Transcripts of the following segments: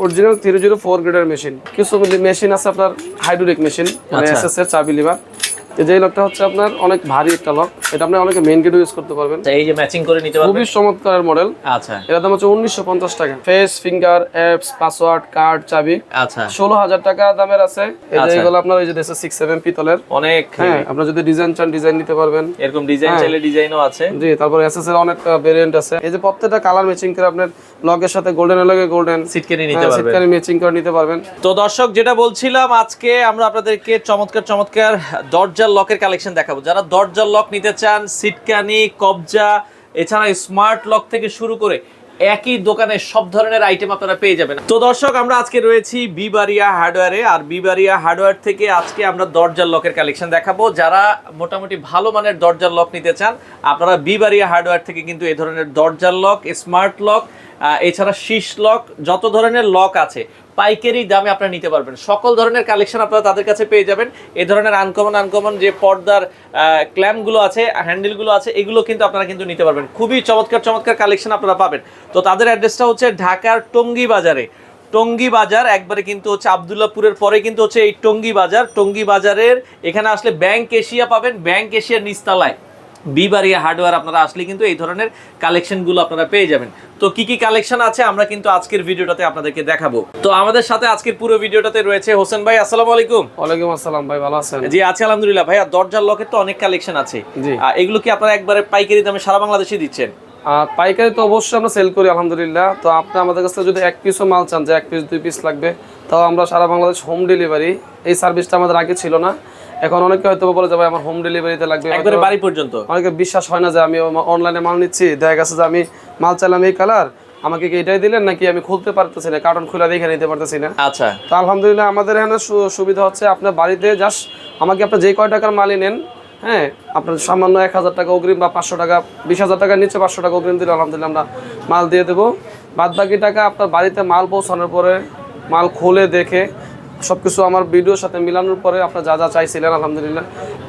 Original three zero four গ্রেডের machine কিছু machine আছে আপনার হাইড্রোলিক মেশিন মানে এস এস এর চাবি লিভার যে লকটা হচ্ছে আপনার অনেক ভারী একটা লক এটা আপনি অনেকে মেইন গেটও ইউজ করতে পারবেন। আচ্ছা, এই যে ম্যাচিং করে নিতে পারবেন? খুবই চমৎকার মডেল আচ্ছা। এর দাম হচ্ছে উনিশশো পঞ্চাশ টাকা। Face finger apps password card চাবি। আচ্ছা। ষোলো হাজার টাকা দামের আছে। এই যে আচ্ছা। এগুলো আপনার ওই যে দেশে সিক্স সেভেন পিতলের অনেক হ্যাঁ আপনার যদি ডিজাইন চান ডিজাইন নিতে পারবেন। এরকম ডিজাইন হ্যাঁ। চাইলে ডিজাইনও আছে। জি তারপর এসএস এর অনেক ভেরিয়েন্ট আছে। এই যে প্রত্যেকটা কালার ম্যাচিং করে আপনার লগের সাথে গোল্ডেন লগে গোল্ডেন সিট কেটে নিতে পারবেন। সিটকারি ম্যাচিং করে নিতে পারবেন। তো দর্শক যেটা বলছিলাম আজকে আমরা আপনাদেরকে চমৎকার চমৎকার দরজার লকের কালেকশন দেখাবো। যারা দরজার লক নিতে চান, সিটকানি, কবজা, এছাড়া স্মার্ট লক থেকে শুরু করে একই দোকানে সব ধরনের আইটেম আপনারা পেয়ে যাবেন। তো দর্শক, আমরা আজকে রয়েছি বিবারিয়া হার্ডওয়্যারে, আর বিবারিয়া হার্ডওয়্যার থেকে আজকে আমরা দরজার লকের কালেকশন দেখাবো। যারা মোটামুটি ভালো মানের দরজার লক নিতে চান, আপনারা বিবারিয়া হার্ডওয়্যার থেকে কিন্তু এই ধরনের দরজার লক স্মার্ট লক এছাড়া শীষ লক, যত ধরনের লক আছে, পাইকারি দামে আপনারা নিতে পারবেন। সকল ধরনের কালেকশন আপনারা তাদের কাছে পেয়ে যাবেন। এ ধরনের আনকমন আনকমন যে পর্দার ক্ল্যাম্পগুলো আছে হ্যান্ডেলগুলো আছে, এগুলো কিন্তু আপনারা কিন্তু নিতে পারবেন। খুবই চমৎকার চমৎকার কালেকশন আপনারা পাবেন। তো তাদের অ্যাড্রেসটা হচ্ছে ঢাকার টঙ্গী বাজারে টঙ্গী বাজার একবারে কিন্তু হচ্ছে আবদুল্লাপুরের পরে কিন্তু হচ্ছে এই টঙ্গী বাজার টঙ্গী বাজারের এখানে আসলে ব্যাংক এশিয়া পাবেন। ব্যাংক এশিয়ার নিচতলায় বিবারিয়া হার্ডওয়্যার আপনারা আসলে কিন্তু এই ধরনের কালেকশনগুলো আপনারা পেয়ে যাবেন। তো কি কি কালেকশন আছে আমরা কিন্তু আজকের ভিডিওটাতে আপনাদেরকে দেখাবো। তো আমাদের সাথে আজকের পুরো ভিডিওটাতে রয়েছে হোসেন ভাই আসসালামু আলাইকুম। ওয়ালাইকুম আসসালাম ভাই ভালো আছেন? জি আছে আলহামদুলিল্লাহ। ভাইয়া দরজার লকের তো অনেক কালেকশন আছে। এগুলো কি আপনারা একবারে পাইকারি দামে সারা বাংলাদেশে দিচ্ছেন? পাইকারি তো অবশ্যই আমরা সেল করি আলহামদুলিল্লাহ। তো আপনি আমাদের কাছে যদি এক পিসও মাল চান যে এক পিস দুই পিস লাগবে তাও আমরা সারা বাংলাদেশ হোম ডেলিভারি এই সার্ভিসটা আমাদের আগে ছিল না। এখন অনেকে হয়তো বলে যে ভাই আমার হোম ডেলিভারিতে লাগবে। একবারে বাড়ি পর্যন্ত। অনেকে বিশ্বাস হয় না যে আমি অনলাইনে মাল নিচ্ছি দেখা গেছে যে আমি মাল চাইলাম এই কালার আমাকে কি এটাই দিলেন নাকি আমি খুলতে পারতেছি না কার্টন খুলে দেখে নিতে পারতেছি না? আচ্ছা। তো আলহামদুলিল্লাহ আমাদের এখানে সুবিধা হচ্ছে আপনার বাড়িতে জাস্ট আমাকে আপনার যে কয় টাকার মালই নেন হ্যাঁ আপনার সামান্য এক হাজার টাকা অগ্রিম বা পাঁচশো টাকা বিশ হাজার টাকার নিচে পাঁচশো টাকা অগ্রিম দিলে আলহামদুলিল্লাহ আমরা মাল দিয়ে দেবো। বাদ বাকি টাকা আপনার বাড়িতে মাল পৌঁছানোর পরে মাল খুলে দেখে সব কিছু আমার ভিডিওর সাথে মিলানোর পরে আপনার যা যা চাইছিলেন আলহামদুলিল্লাহ।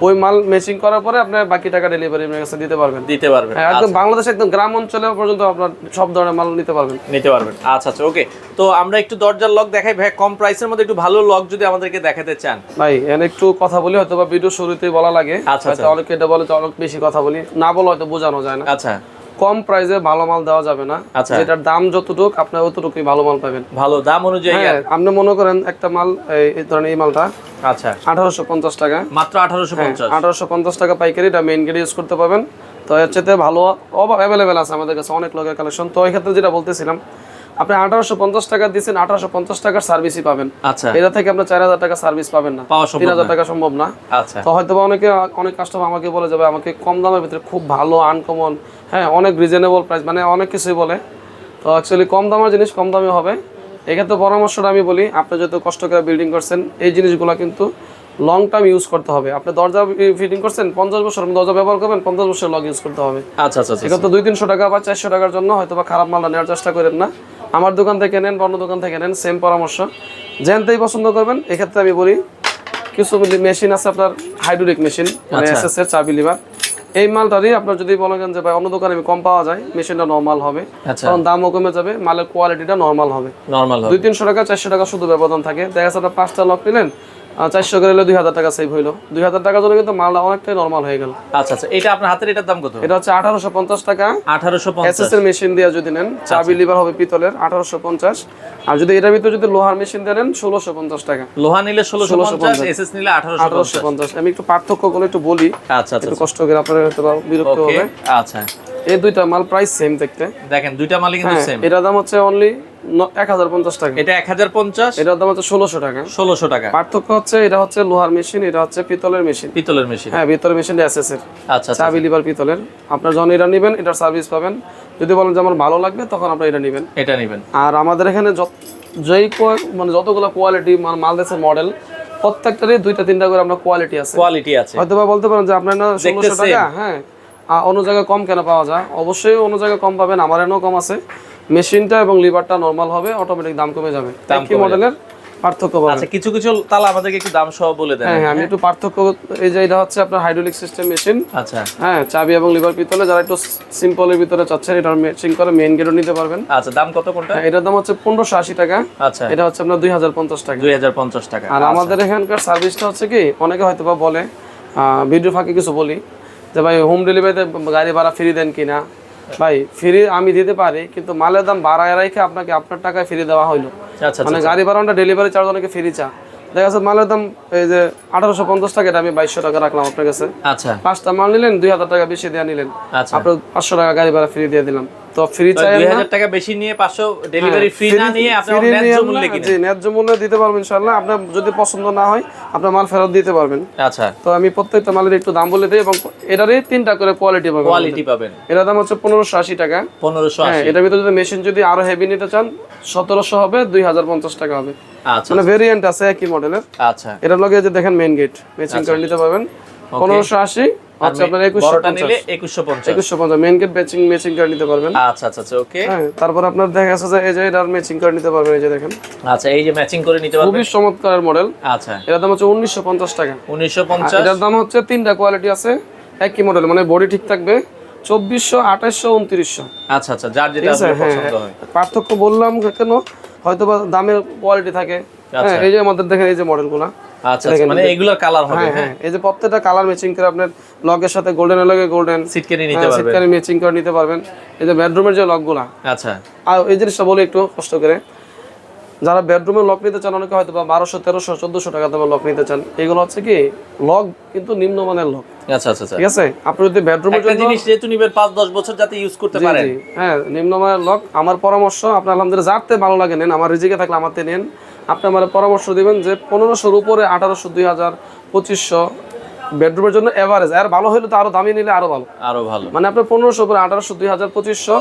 ওই মাল ম্যাচিং করার পরে আপনার বাকি টাকা ডেলিভারি কাছে দিতে পারবেন। দিতে পারবেন। হ্যাঁ একদম বাংলাদেশে একদম গ্রাম অঞ্চলে পর্যন্ত আপনার সব ধরনের মাল নিতে পারবেন। নিতে পারবেন। আচ্ছা আচ্ছা ওকে তো আমরা একটু দরজার লক দেখাই। ভাই কম প্রাইসের মধ্যে একটু ভালো লক যদি আমাদেরকে দেখাতে চান। ভাই এখানে একটু কথা বলি হয়তো বা ভিডিও শুরুতেই বলা লাগে। আচ্ছা, হয়তো অনেকে এটা বলে অনেক বেশি কথা বলি। না বলে হয়তো বোঝানো যায় না। আচ্ছা। কম প্রাইসে ভালো মাল দেওয়া যাবে না। আচ্ছা। যেটার দাম যতটুকু আপনার অতটুকুই ভালো মাল পাবেন। ভালো দাম অনুযায়ী হ্যাঁ আপনি মনে করেন একটা মাল এই- এই ধরেন এই মালটা আচ্ছা। আঠারোশো পঞ্চাশ টাকা। মাত্র আঠারোশো পঞ্চাশ। আঠারোশো পঞ্চাশ টাকা পাইকারি এটা মেইন গেটে ইউজ করতে পারবেন। তো এর চেয়ে ভালো অ্যাভেলেবেল আছে আমাদের কাছে অনেক লোকের কালেকশন তো এই ক্ষেত্রে যেটা বলতেছিলাম আপনি আঠারোশো পঞ্চাশ টাকা দিচ্ছেন আঠারোশো পঞ্চাশ টাকার সার্ভিসই পাবেন। আচ্ছা। এটা থেকে আপনার চার হাজার টাকা সার্ভিস পাবেন না। তিন হাজার টাকা সম্ভব না। আচ্ছা। তো হয়তো বা অনেকে অনেক কাস্টমার আমাকে বলে যাবে আমাকে কম দামের ভিতরে খুব ভালো আনকমন হ্যাঁ অনেক রিজনেবল প্রাইস মানে অনেক কিছুই বলে। তো অ্যাকচুয়ালি কম দামের জিনিস কম দামে হবে। এক্ষেত্রে পরামর্শটা আমি বলি আপনি যত কষ্ট করে বিল্ডিং করছেন এই জিনিসগুলো কিন্তু লং টার্ম ইউজ করতে হবে। আপনি দরজা ফিটিং করছেন পঞ্চাশ বছর দরজা ব্যবহার করবেন পঞ্চাশ বছর লগ ইউজ করতে হবে। আচ্ছা আচ্ছা আচ্ছা এক্ষেত্রে দুই তিনশো টাকা বা চারশো টাকার জন্য হয়তো বা খারাপ মালটা নেওয়ার চেষ্টা করেন না। আমার দোকান থেকে নেন বা অন্য দোকান থেকে নেন সেম পরামর্শ। যেনতেই পছন্দ করবেন এক্ষেত্রে আমি বলি কিছু মেশিন আছে আপনার হাইড্রোলিক মেশিন মানে এস এসএস এর চাবি লিভার। এই মালটারই আপনার যদি বলেন যে ভাই অন্য দোকানে আমি কম পাওয়া যায় মেশিনটা নর্মাল হবে। আচ্ছা। কারণ দামও কমে যাবে মালের কোয়ালিটিটা নর্মাল হবে। নর্মাল হবে। দুই তিনশো টাকা চারশো টাকা শুধু ব্যবধান থাকে। দেখা যাচ্ছে আপনার পাঁচটা লক নিলেন চারশো করে নিলে দুই হাজার টাকা সেভ হইল। দুই হাজার টাকা জন্য কিন্তু মালটা অনেকটাই নর্মাল হয়ে গেল। আচ্ছা আচ্ছা এটা আপনার হাতের এটার দাম কত? এটা হচ্ছে আঠারোশো পঞ্চাশ টাকা। আঠারোশো পঞ্চাশ। এর মেশিন দিয়ে যদি নেন চাবি লিভার হবে পিতলের আঠারোশো পঞ্চাশ। আর যদি এটার ভিতরে যদি লোহার মেশিন দিয়ে নেন ষোলোশো পঞ্চাশ টাকা। লোহা নিলে ষোলোশো পঞ্চাশ এসএস নিলে আঠারোশো আঠারোশো পঞ্চাশ। আমি একটু পার্থক্য করে একটু বলি। আচ্ছা আচ্ছা একটু কষ্ট করে আপনারা হয়তো বিরক্ত হবে। আচ্ছা। এই দুইটা মাল প্রাইস সেম দেখতে। দেখেন দুইটা মালই কিন্তু হ্যাঁ সেম এটার দাম হচ্ছে অনলি এক হাজার পঞ্চাশ টাকা। এটা এক হাজার পঞ্চাশ? এটার দাম হচ্ছে ষোলোশো টাকা। ষোলোশো টাকা। পার্থক্য হচ্ছে এটা হচ্ছে লোহার মেশিন এটা হচ্ছে পিতলের মেশিন। পিতলের মেশিন। হ্যাঁ মেশিন আচ্ছা আচ্ছা চাবি লিভার পিতলের। আপনার যখন এটা নেবেন এটার সার্ভিস পাবেন। যদি বলেন যে আমার ভালো লাগবে তখন আপনার এটা নেবেন। এটা নেবেন। আর আমাদের এখানে যত যেই কোয়া- মানে যতগুলো কোয়ালিটি মাল দেশের মডেল প্রত্যেকটারই দুইটা তিনটা করে আপনার কোয়ালিটি আছে। কোয়ালিটি আছে। হয়তো বলতে পারেন যে আপনার না ষোলোশো টাকা হ্যাঁ। অন্য জায়গায় কম কেন পাওয়া যায়? অবশ্যই অন্য জায়গায় কম পাবেন আমার এনেও কম আছে। মেশিনটা এবং লিভারটা নর্মাল হবে অটোমেটিক দাম কমে যাবে। একই মডেলের পার্থক্য আচ্ছা কিছু কিছু তালা আমাদেরকে একটু দাম সহ বলে দেন। হ্যাঁ হ্যাঁ আমি একটু পার্থক্য এই যে এটা হচ্ছে আপনার হাইড্রোলিক সিস্টেম মেশিন আচ্ছা। হ্যাঁ চাবি এবং লিভার পিতলে যারা একটু সিম্পলের ভিতরে চাচ্ছেন এটা ম্যাচিং করে মেইন গেটও নিতে পারবেন। আচ্ছা দাম কত কোনটা? হ্যাঁ, এটার দাম হচ্ছে পনেরোশো আশি টাকা। আচ্ছা। এটা হচ্ছে আপনার দুই হাজার পঞ্চাশ টাকা। দুই হাজার পঞ্চাশ টাকা। আর আমাদের এখানকার সার্ভিসটা হচ্ছে কি অনেকে হয়তো বা বলে ভিডিও ফাঁকে কিছু বলি যে ভাই হোম ডেলিভারিতে গাড়ি ভাড়া ফ্রি দেন কিনা? ভাই ফ্রি আমি দিতে পারি কিন্তু মালের দাম বাড়ায় রেখে আপনাকে আপনার টাকায় ফ্রি দেওয়া হইল। আচ্ছা মানে গাড়ি ভাড়াটা ডেলিভারি চার্জ অনেকে ফ্রি চা দেখা যাচ্ছে মালের দাম এই যে আঠারোশো পঞ্চাশ টাকা আমি বাইশশো টাকা রাখলাম আপনার কাছে। আচ্ছা। পাঁচটা মাল নিলেন দুই হাজার টাকা বেশি দিয়ে নিলেন। আচ্ছা। আপনার পাঁচশো টাকা গাড়ি ভাড়া ফ্রি দিয়ে দিলাম। তো ফ্রি চাই টাকা বেশি নিয়ে পাঁচশো ডেলিভারি ফ্রি না নিয়ে আপনি ন্যায্য মূল্যে কিনে জি ন্যায্য মূল্যে দিতে পারবেন ইনশাল্লাহ আপনার যদি পছন্দ না হয় আপনার মাল ফেরত দিতে পারবেন। আচ্ছা। তো আমি প্রত্যেকটা মালের একটু দাম বলে দিই এবং এটারই তিনটা করে কোয়ালিটি পাবেন কোয়ালিটি পাবেন। এটার দাম হচ্ছে পনেরোশো আশি টাকা। পনেরোশো হ্যাঁ এটার ভিতরে যদি মেশিন যদি আরও হেভি নিতে চান সতেরোশো হবে দুই হাজার পঞ্চাশ টাকা হবে। মানে ভেরিয়েন্ট আছে একই মডেলের আচ্ছা। এটার লগে যে দেখেন মেইন গেট ম্যাচিং করে নিতে পারবেন। পনেরোশো আশি হচ্ছে আপনার একুশশো বড়টা পঞ্চাশ। নিলে একুশশো পঞ্চাশ। একুশশো পঞ্চাশ মেইন গেট ম্যাচিং ম্যাচিং করে নিতে পারবেন। আচ্ছা আচ্ছা আচ্ছা ওকে হ্যাঁ তারপর আপনার দেখা যাচ্ছে যে এই যে এটার ম্যাচিং করে নিতে পারবেন এই যে দেখেন। আচ্ছা এই যে ম্যাচিং করে নিতে পারবেন। খুবই চমৎকার মডেল আচ্ছা। এটার দাম হচ্ছে উনিশশো পঞ্চাশ টাকা। উনিশশো পঞ্চাশ। এটার দাম হচ্ছে তিনটা কোয়ালিটি আছে একই মডেল মানে বডি ঠিক থাকবে চব্বিশশো আঠাশশো উনত্রিশশো। আচ্ছা আচ্ছা যার যেটা আছে? আপনার হ্যাঁ পছন্দ হয় পার্থক্য বললাম কেন? হয়তো বা দামের কোয়ালিটি থাকে। হ্যাঁ এই যে আমাদের দেখেন এই যে মডেলগুলো আচ্ছা আচ্ছা, মানে এগুলোর কালার হবে হ্যাঁ হ্যাঁ। এই যে প্রত্যেকটা কালার ম্যাচিং করে আপনার এর সাথে গোল্ডেন লগে গোল্ডেন নিতে পারবেন। ম্যাচিং করে নিতে পারবেন। এই যে বেডরুমের যে লকগুলা আচ্ছা। আর এই জিনিসটা বলি একটু কষ্ট করে। যারা বেডরুমে লক নিতে চান অনেকে হয়তো বা বারোশো তেরোশো চোদ্দশো টাকা দামের লক নিতে চান। এগুলো হচ্ছে কি লক কিন্তু নিম্নমানের লক আচ্ছা আচ্ছা আচ্ছা। ঠিক আছে? আপনি যদি বেডরুমের জন্য জিনিস যেহেতু নিবেন পাঁচ দশ বছর যাতে ইউজ করতে পারেন। হ্যাঁ নিম্নমানের লক আমার পরামর্শ আপনার আলহামদুলিল্লাহ যাতে ভালো লাগে নেন আমার রিজিকে থাকলে আমাতে নেন। আপনি আমার পরামর্শ দিবেন যে পনেরোশোর উপরে আঠারোশো দুই হাজার পঁচিশশো বেডরুমের জন্য এভারেজ আর ভালো হলে তো আরও দামি নিলে আরও ভালো। আরও ভালো। মানে আপনার পনেরোশো উপরে আঠারোশো দুই হাজার পঁচিশশো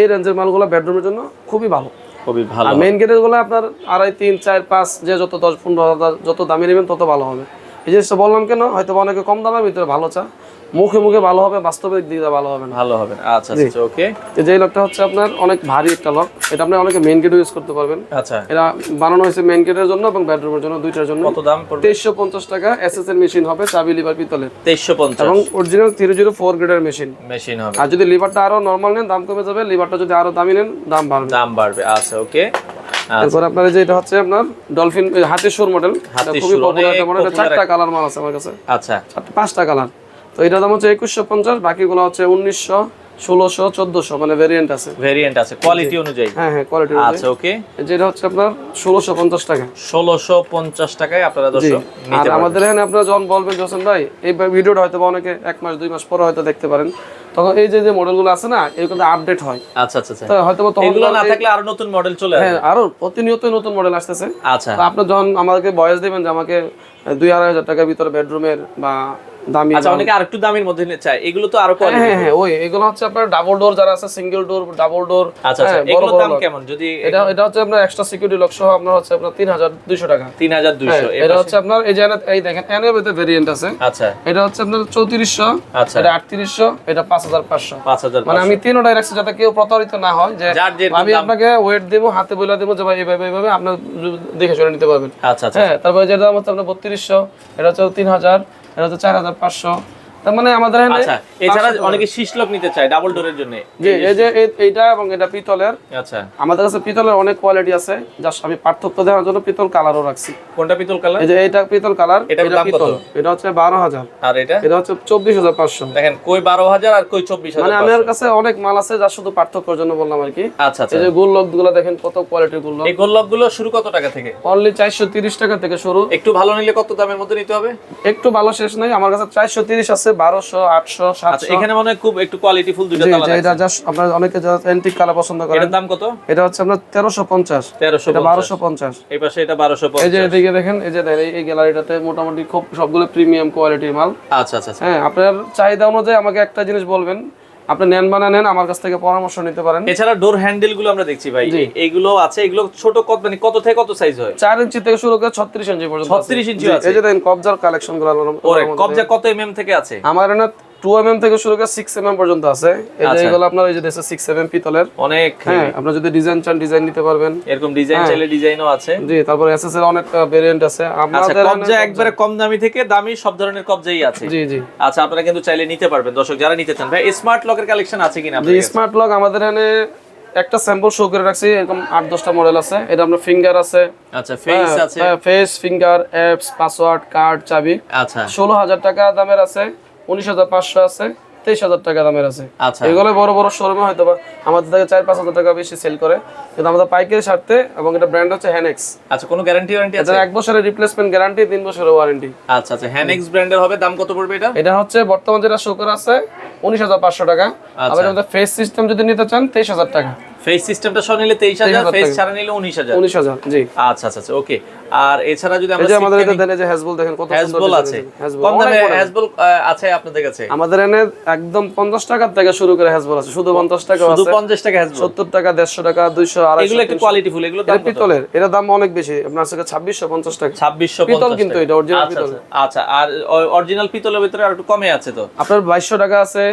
এই রেঞ্জের মালগুলো বেডরুমের জন্য খুবই ভালো। খুবই মেইন গেটেরগুলো আপনার আড়াই, তিন, চার, পাঁচ, যে যত দশ, পনেরো হাজার, যত দামি নেবেন তত ভালো হবে। এই জিনিসটা বললাম কেন? হয়তো অনেকে কম দামের ভিতরে ভালো চা মুখে মুখে ভালো হবে বাস্তবিক দিকে ভালো হবে ভালো হবে আচ্ছা আচ্ছা ওকে। এই যে লকটা হচ্ছে আপনার অনেক ভারী একটা লক এটা আপনি অনেকে মেইন গেটও ইউজ করতে পারবেন। আচ্ছা। এটা বানানো হয়েছে মেইন গেটের জন্য এবং বেডরুমের জন্য দুইটার জন্য। কত দাম পড়বে? তেইশশো পঞ্চাশ টাকা এস এর মেশিন হবে চাবি লিভার পিতলের। তেইশশো পঞ্চাশ। এবং অরিজিনাল থ্রি জিরো ফোর গ্রেডের মেশিন মেশিন হবে। আর যদি লিভারটা আরও নরমাল নেন দাম কমে যাবে লিভারটা যদি আরও দামি নেন দাম বাড়বে। দাম বাড়বে। আচ্ছা ওকে। তারপর আপনার এই যে এটা হচ্ছে আপনার ডলফিন হাতের সুর মডেল খুবই পপুলার একটা মডেল চারটা কালার মাল আছে আমার কাছে। আচ্ছা। পাঁচটা কালার তো এটার দাম হচ্ছে একুশশো পঞ্চাশ বাকিগুলো হচ্ছে উনিশশো ষোলোশো চোদ্দশো মানে ভেরিয়েন্ট আছে। ভেরিয়েন্ট আছে কোয়ালিটি অনুযায়ী। হ্যাঁ হ্যাঁ কোয়ালিটি আচ্ছা ওকে যেটা হচ্ছে আপনার ষোলোশো পঞ্চাশ টাকা। ষোলোশো পঞ্চাশ টাকায় আপনারা দর্শক আর আমাদের এখানে আপনারা যখন বলবেন জোসেন ভাই এই ভিডিওটা হয়তো বা অনেকে এক মাস দুই মাস পরে হয়তো দেখতে পারেন। তখন এই যে যে মডেলগুলো আছে না এগুলো আপডেট হয়। আচ্ছা আচ্ছা আচ্ছা। তো হয়তো তখন এগুলো না থাকলে আরও নতুন মডেল চলে আসবে। হ্যাঁ আরও প্রতিনিয়ত নতুন মডেল আসতেছে। আচ্ছা। তো আপনি যখন আমাকে বয়স দিবেন যে আমাকে দুই আড়াই হাজার টাকার ভিতরে বেডরুমের বা দামি আচ্ছা অনেকে আরেকটু দামের মধ্যে চায়। এগুলো তো আরও হ্যাঁ কোয়ালিটি হ্যাঁ হ্যাঁ ওই এগুলো হচ্ছে আপনার ডাবল ডোর যারা আছে সিঙ্গেল ডোর ডাবল ডোর আচ্ছা আচ্ছা এগুলোর দাম কেমন? যদি এটা এটা হচ্ছে আপনার এক্সট্রা সিকিউরিটি লক সহ আপনার হচ্ছে আপনার তিন হাজার দুইশো টাকা। তিন হাজার দুইশো এটা হচ্ছে আপনার এই যে এই দেখেন এনের ভিতরে ভেরিয়েন্ট আছে। আচ্ছা। এটা হচ্ছে আপনার চৌত্রিশশো আচ্ছা। এটা আটত্রিশশো এটা পাঁচ হাজার পাঁচশো। পাঁচ হাজার মানে আমি তিনটাই রাখছি যাতে কেউ প্রতারিত না হয় যে আমি আপনাকে ওয়েট দেবো হাতে বলে দেবো যে ভাই এইভাবে এইভাবে আপনার দেখে শুনে নিতে পারবেন। আচ্ছা আচ্ছা। হ্যাঁ তারপরে যেটা দাম হচ্ছে আপনার বত্রিশশো এটা হচ্ছে তিন হাজার এটা হচ্ছে চার হাজার পাঁচশো। তার মানে আমাদের এখানে আচ্ছা এছাড়া অনেকে নিতে চায় ডাবল ডোরের জন্য। যে এই যে এইটা এবং এটা পিতলের। আচ্ছা। আমাদের কাছে পিতলের অনেক কোয়ালিটি আছে আমি পার্থক্য দেওয়ার জন্য পিতল কালারও রাখছি। কোনটা পিতল কালার এই যে এইটা পিতল কালার এটা দাম কত? এটা হচ্ছে বারো হাজার। আর এটা? এটা হচ্ছে চব্বিশ হাজার পাঁচশো। দেখেন কই বারো হাজার আর কই চব্বিশ মানে আমার কাছে অনেক মাল আছে যা শুধু পার্থক্যের জন্য বললাম আর কি। আচ্ছা আচ্ছা। এই যে গোল লকগুলো দেখেন কত কোয়ালিটির গোল এই গোল্লকগুলো শুরু কত টাকা থেকে? অনলি চারশো তিরিশ টাকা থেকে শুরু। একটু ভালো নিলে কত দামের মধ্যে নিতে হবে? একটু ভালো শেষ নাই আমার কাছে চারশো তিরিশ আছে বারোশো আটশো আচ্ছা সাতশো এখানে মনে হয় খুব একটু কোয়ালিটি ফুল এটা জাস্ট আপনার অনেকে অ্যান্টিক কালার পছন্দ করেন এটার দাম কত? এটা হচ্ছে আপনার তেরোশো পঞ্চাশ। তেরোশো বারোশো পঞ্চাশ। এই পাশে এটা বারোশো এই যে এদিকে দেখেন এই যে এই- গ্যালারিটাতে মোটামুটি খুব সবগুলো প্রিমিয়াম কোয়ালিটির মাল। আচ্ছা আচ্ছা আচ্ছা। হ্যাঁ আপনার চাহিদা অনুযায়ী আমাকে একটা জিনিস বলবেন আপনি নেন বানা নেন আমার কাছ থেকে পরামর্শ নিতে পারেন। এছাড়া ডোর হ্যান্ডেলগুলো আমরা দেখছি ভাই। এইগুলো আছে এগুলো ছোট কত মানে কত থেকে কত সাইজ হয়? চার ইঞ্চি থেকে শুরু করে ছত্রিশ ইঞ্চি পর্যন্ত আছে। 36 ইঞ্চি আছে? এই যে দেখেন কবজার কালেকশনগুলো কবজা কত এমএম থেকে আছে? আমার না টু এম এম থেকে শুরু করে সিক্স এম এম পর্যন্ত আছে। এই আচ্ছা। এগুলো আপনার এই যে দেশে সিক্স এম এম পিতলের। অনেক হ্যাঁ আপনার যদি ডিজাইন চান ডিজাইন নিতে পারবেন। এরকম ডিজাইন হ্যাঁ। চাইলে ডিজাইনও আছে। জি তারপর এসএস এর অনেক ভেরিয়েন্ট আছে। আচ্ছা আমাদের কবজা একবারে কম দামি থেকে দামি সব ধরনের কবজাই আছে। জি জি। আচ্ছা আপনারা কিন্তু চাইলে নিতে পারবেন। দর্শক যারা নিতে চান ভাই স্মার্ট লকের কালেকশন আছে কিনা জি স্মার্ট লক আমাদের এখানে একটা স্যাম্পল শো করে রাখছি এরকম আট দশটা মডেল আছে। এটা আপনার ফিঙ্গার আছে। আচ্ছা ফেস আছে। Face finger apps password card চাবি। আচ্ছা। ষোলো হাজার টাকা দামের আছে। উনিশ হাজার পাঁচশো আছে তেইশ হাজার টাকা দামের আছে। আচ্ছা। এগুলো বড় বড় শোরুমে হয়তো বা আমাদের থেকে চার পাঁচ হাজার টাকা বেশি সেল করে। কিন্তু আমাদের পাইকারি স্বার্থে এবং এটা ব্র্যান্ড হচ্ছে হ্যানেক্স আচ্ছা কোনো গ্যারান্টি ওয়ারেন্টি আছে? এক বছরের রিপ্লেসমেন্ট গ্যারান্টি তিন বছরের ওয়ারেন্টি আচ্ছা আচ্ছা হ্যানেক্স ব্র্যান্ডের হবে দাম কত পড়বে এটা? এটা হচ্ছে বর্তমান যেটা শো করা আছে উনিশ হাজার পাঁচশো টাকা। আচ্ছা। আবার আমাদের ফেস সিস্টেম যদি নিতে চান তেইশ হাজার টাকা। ফেস সিস্টেমটা সহ নিলে 23,000 ফেস ছাড়া নিলে উনিশ হাজার। উনিশ হাজার জি। আচ্ছা আচ্ছা আচ্ছা ওকে। আর এছাড়া যদি আমরা আমাদের এটা দেন যে হ্যাজবল দেখেন কত হ্যাজবল আছে। কম দামে হ্যাজবল আছে আপনাদের কাছে? আমাদের এনে একদম পঞ্চাশ টাকার থেকে শুরু করে হ্যাজবল আছে। শুধু পঞ্চাশ টাকা শুধু আছে। পঞ্চাশ টাকা হ্যাজবল সত্তর টাকা দেড়শো টাকা দুইশো আড়াইশো এগুলো একটু কোয়ালিটি ফুল এগুলো দাম পিতলের। এটা দাম অনেক বেশি। আপনার কাছে ছাব্বিশশো পঞ্চাশ টাকা। ছাব্বিশশো পিতল কিন্তু এটা অরিজিনাল আচ্ছা পিতল। আচ্ছা, আচ্ছা। আর অরিজিনাল পিতলের ভিতরে আর একটু কমে আছে তো? আপনার বাইশশো টাকা আছে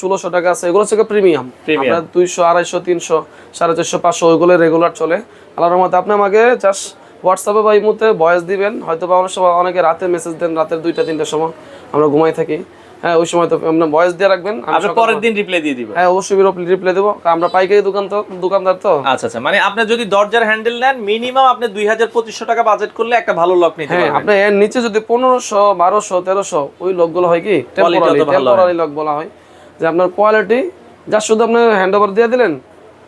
ষোলোশো টাকা আছে। এগুলো হচ্ছে প্রিমিয়াম আপনার দুইশো আড়াইশো তিনশো সাড়ে চারশো পাঁচশো ওইগুলো রেগুলার চলে। আল্লাহর মধ্যে আপনি আমাকে জাস্ট হোয়াটসঅ্যাপে বা এই মুহূর্তে ভয়েস দিবেন। হয়তো বা অনেক সময় অনেকে রাতে মেসেজ দেন রাতের দুইটা তিনটার সময়। আমরা ঘুমাই থাকি। হ্যাঁ ওই সময় তো আপনার ভয়েস দিয়ে রাখবেন। পরের দিন রিপ্লাই দিয়ে দিবেন। হ্যাঁ অবশ্যই রিপ্লাই দেবো। আমরা পাইকারি দোকান তো দোকানদার তো। আচ্ছা আচ্ছা। মানে আপনি যদি দরজার হ্যান্ডেল নেন মিনিমাম আপনি দুই হাজার পঁচিশশো টাকা বাজেট করলে একটা ভালো লক নিতে হ্যাঁ আপনি এর নিচে যদি পনেরোশো বারোশো তেরোশো ওই লোকগুলো হয় কি। টেম্পোরারি লক বলা হয়। যে আপনার কোয়ালিটি যা শুধু আপনি হ্যান্ড ওভার দিয়ে দিলেন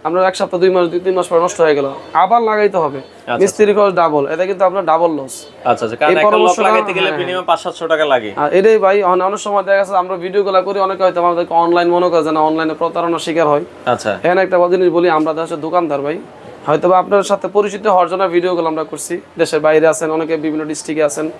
আপনার এক সপ্তাহ দুই মাস দুই তিন মাস পর নষ্ট হয়ে গেল। আবার লাগাইতে হবে। মিস্ত্রি খরচ ডাবল এটা কিন্তু আপনার ডাবল লস আচ্ছা আচ্ছা। কারণ একটা লক লাগাইতে গেলে হ্যাঁ, মিনিমাম পাঁচ সাতশো টাকা লাগে। আর এটাই ভাই অনে- অনেক সময় দেখা গেছে আমরা ভিডিও গুলা করি অনেকে হয়তো আমাদেরকে অনলাইন মনে করে যে না অনলাইনে প্রতারণার শিকার হয়। আচ্ছা। এখানে একটা জিনিস বলি আমরা হচ্ছে দোকানদার ভাই। হয়তো আপনার সাথে পরিচিত হওয়ার জন্য ভিডিওগুলো আমরা করছি। দেশের বাইরে আছেন অনেকে বিভিন্ন ডিস্ট্রিক্টে আছেন।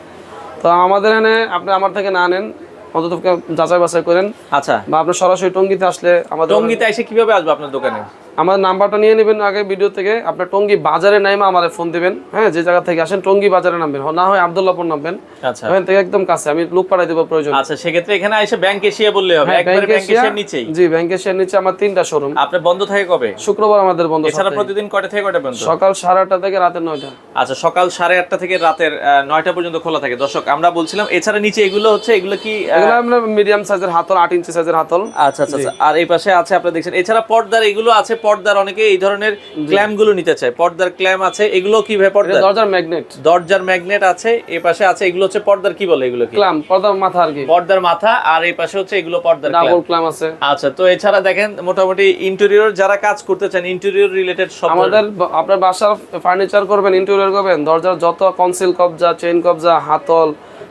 তো আমাদের এখানে আপনি আমার থেকে না নেন অন্তত যাচাই বাছাই করেন। আচ্ছা। বা আপনি সরাসরি টঙ্গিতে আসলে আমাদের টঙ্গিতে এসে কীভাবে আসবে আপনার দোকানে? আমার নাম্বারটা নিয়ে নেবেন আগে ভিডিও থেকে। আপনার টঙ্গি বাজারে নাইমা আমাদের ফোন দিবেন। হ্যাঁ যে জায়গা থেকে আসেন টঙ্গি বাজারে নামবেন। না হয় আবদুল্লাপুর নামবেন। আচ্ছা। ওখান থেকে একদম কাছে। আমি লোক পাঠাই দেবো প্রয়োজন। আচ্ছা সেক্ষেত্রে এখানে এসে ব্যাংক এসিয়ে বললে হবে। একবারে ব্যাংক এসিয়ে শেয়ার- নিচেই। জি ব্যাংকের শেয়ার নিচে আমার তিনটা শোরুম আপনার বন্ধ থাকে কবে? শুক্রবার আমাদের বন্ধ এছাড়া প্রতিদিন কয়টা থেকে কয়টা পর্যন্ত? সকাল সাড়ে আটটা থেকে রাতের নয়টা। আচ্ছা সকাল সাড়ে আটটা থেকে রাতের নয়টা পর্যন্ত খোলা থাকে। দর্শক আমরা বলছিলাম এছাড়া নিচে এগুলো হচ্ছে এগুলো কি এগুলো আপনার মিডিয়াম সাইজের হাতল আট ইঞ্চি সাইজের হাতল। আচ্ছা আচ্ছা আচ্ছা। আর এই পাশে আছে আপনারা দেখছেন এছাড়া পর্দার এগুলো আছে পর্দার অনেকে এই ধরনের ক্ল্যামগুলো নিতে চায়। পর্দার ক্ল্যাম আছে এগুলো কি ভাই এটা পর্দার? দরজার ম্যাগনেট দরজার ম্যাগনেট আছে এই পাশে আছে এগুলো হচ্ছে পর্দার কি বলে এগুলো কি ক্লাম পর্দার মাথা আর কি। পর্দার মাথা আর এই পাশে হচ্ছে এগুলো পর্দার। ডাবল ক্লাম আছে। আচ্ছা তো এছাড়া দেখেন মোটামুটি ইন্টেরিয়র যারা কাজ করতে চান ইন্টেরিয়র রিলেটেড সব আমাদের আপনার বাসার ফার্নিচার করবেন ইন্টেরিয়র করবেন দরজার যত কনসিল কবজা চেইন কবজা হাতল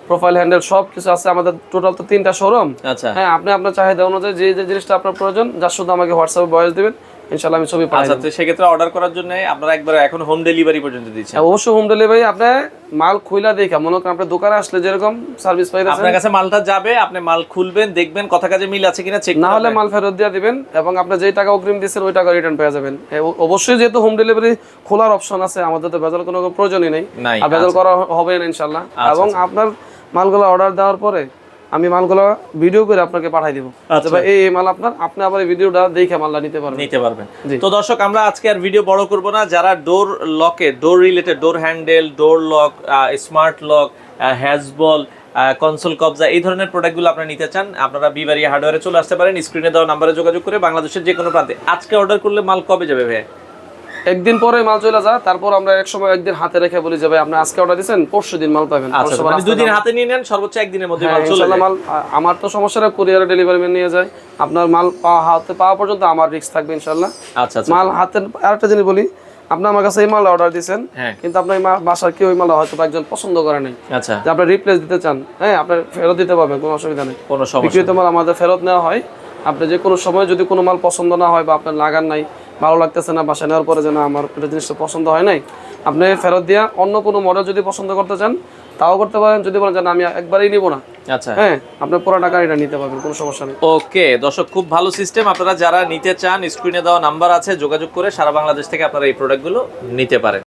প্রোফাইল হ্যান্ডেল সব কিছু আছে আমাদের টোটাল তো তিনটা শোরুম আচ্ছা। হ্যাঁ আপনি আপনার চাহিদা অনুযায়ী যে যে জিনিসটা আপনার প্রয়োজন যার শুধু আমাকে হোয়াটসঅ্যাপে ভয়েস দিবেন ইনশাল্লাহ আমি ছবি পাই আচ্ছা সেক্ষেত্রে অর্ডার করার জন্য আপনারা একবার এখন হোম ডেলিভারি পর্যন্ত দিচ্ছেন অবশ্যই হোম ডেলিভারি আপনি মাল খুইলা দেখা মনে করেন আপনার দোকানে আসলে যেরকম সার্ভিস পাইতেছেন। আপনার কাছে মালটা যাবে আপনি মাল খুলবেন দেখবেন কথা কাজে মিল আছে কিনা চেক না হলে মাল ফেরত দিয়ে দিবেন এবং আপনি যেই টাকা অগ্রিম দিচ্ছেন ওই টাকা রিটার্ন পেয়ে যাবেন। অবশ্যই যেহেতু হোম ডেলিভারি খোলার অপশন আছে আমাদের তো ভেজাল কোনো প্রয়োজনই নেই। আর ভেজাল করা হবে না ইনশাল্লাহ আচ্ছা, এবং আপনার মালগুলো অর্ডার দেওয়ার পরে আমি মালগুলো ভিডিও করে আপনাকে পাঠাই দিব। আচ্ছা। এই মাল আপনার আপনি আবার ভিডিওটা দেখে মালটা নিতে পারবেন। নিতে পারবেন। তো দর্শক আমরা আজকে আর ভিডিও বড় করব না। যারা ডোর লকে door related door handle door lock smart lock হ্যাজবল console কবজা এই ধরনের প্রোডাক্টগুলো আপনারা নিতে চান আপনারা বিবারি হার্ডওয়্যারে চলে আসতে পারেন। স্ক্রিনে দেওয়া নাম্বারে যোগাযোগ করে বাংলাদেশের যে কোনো প্রান্তে। আজকে অর্ডার করলে মাল কবে যাবে ভাই একদিন পরে মাল চলে যা তারপর আমরা এক সময় একদিন হাতে রেখে বলি যে ভাই আপনি আজকে অর্ডার দিচ্ছেন পরশু দিন মাল পাবেন। আচ্ছা মানে রাস্তায় দুদিন হাতে নিয়ে নেন সর্বোচ্চ একদিনের মধ্যে হ্যাঁ, মাল চলে যায়। মাল আমার তো সমস্যা না কুরিয়ারে ডেলিভারি ম্যান নিয়ে যায়। আপনার মাল পাওয়া হাতে পাওয়া পর্যন্ত আমার রিস্ক থাকবে ইনশাল্লাহ। আচ্ছা আচ্ছা। মাল হাতে আরেকটা জিনিস বলি আপনি আমার কাছে এই মাল অর্ডার দিয়েছেন হ্যাঁ। কিন্তু আপনার বাসার কেউ ওই মাল হয়তো একজন পছন্দ করে নাই। আচ্ছা। যে আপনি রিপ্লেস দিতে চান হ্যাঁ আপনি ফেরত দিতে পারবেন কোনো অসুবিধা নেই। কোনো সমস্যা বিক্রিত মাল আমাদের ফেরত নেওয়া হয় আপনি যে কোনো সময় যদি কোনো মাল পছন্দ না হয় বা আপনার লাগান নাই ভালো লাগতেছে না বাসায় নেওয়ার পরে যে না আমার এটা জিনিসটা পছন্দ হয় নাই আপনি ফেরত দিয়া অন্য কোনো মডেল যদি পছন্দ করতে চান তাও করতে পারেন। যদি বলেন যে না, আমি একবারই নিব না আচ্ছা। হ্যাঁ আপনার পুরো টাকা এটা নিতে পারবেন কোনো সমস্যা নেই। ওকে দর্শক খুব ভালো সিস্টেম আপনারা যারা নিতে চান স্ক্রিনে দেওয়া নাম্বার আছে যোগাযোগ করে সারা বাংলাদেশ থেকে আপনারা এই প্রোডাক্টগুলো নিতে পারেন।